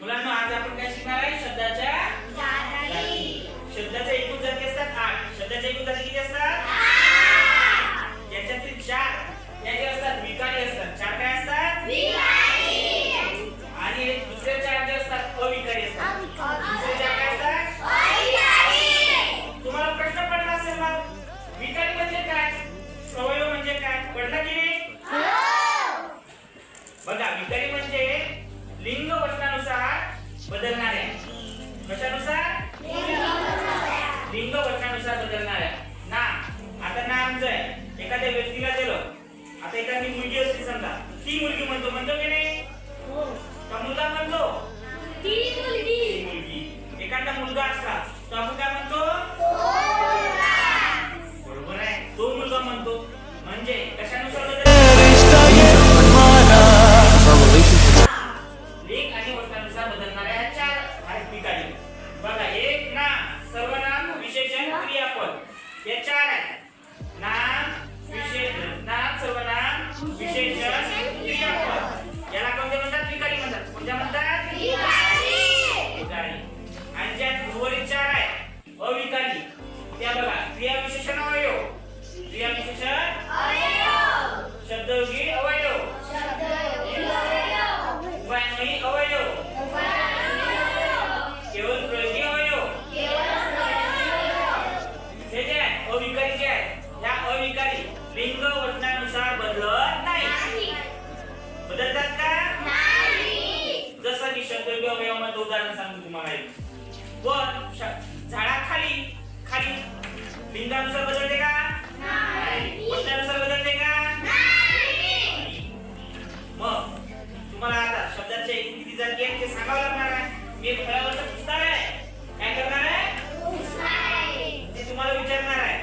मुलांना आज आपण काय शिकणार आहे? शब्दाच्या. शब्दाच्या एकूण जाती असतात आठ. शब्दाच्या एकूण जाती किती असतात? त्याच्यातील चार ज्या असतात विकारी असतात. चार काय असतात? आणि दुसरे चार जे असतात अविकारी असतात. दुसरे चार काय असतात? तुम्हाला प्रश्न पडला असेल मग विकारी म्हणजे काय? अवयव म्हणजे काय? पडला की नाही? बघा विकारी म्हणजे लिंग वचनानुसार बदलणाऱ्या कशानुसार? लिंग वचनानुसार बदलणाऱ्या नाम आता नाम जर एखाद्या व्यक्तीला दिलं. आता एखादी मुलगी असते समजा. ती मुलगी म्हणतो म्हणतो की नाही? का मुलगा म्हणतो? ती मुलगी. एखादा मुलगा असला तो आपण काय म्हणतो? बरोबर आहे. तो मुलगा म्हणतो. म्हणजे कशानुसार बदल वचनानुसार बदलणाऱ्या चार आहेत बघा एक नाम सर्वनाम विशेषण क्रियापद. हे चार आहेत. नाम विशेष नाम सर्वनाम विशेषण क्रियापद. याला कोणते म्हणतात? विकारी म्हणतात. कोणत्या म्हणतात? आणि ज्या उर्वरित चार आहेत अविकारी. त्या बघा क्रिया विशेषण अवयव. क्रिया विशेषण शब्दयोगी अवयव. तुम्हाला एक वर झाडाखाली खाली लिंगानुसार बदलते का? नाही. वचनानुसार बदलते का? नाही. मग तुम्हाला आता शब्दाच्या एकूण किती जाती आहेत ते सांगावं लागणार आहे. मी एक फळावरचं पुस्तक आहे. काय करणार आहे. ते तुम्हाला विचारणार आहे.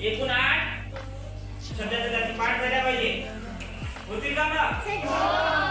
एकूण आठ. शब्दाच्या जाती पाठ झाल्या पाहिजे. होतील का हो.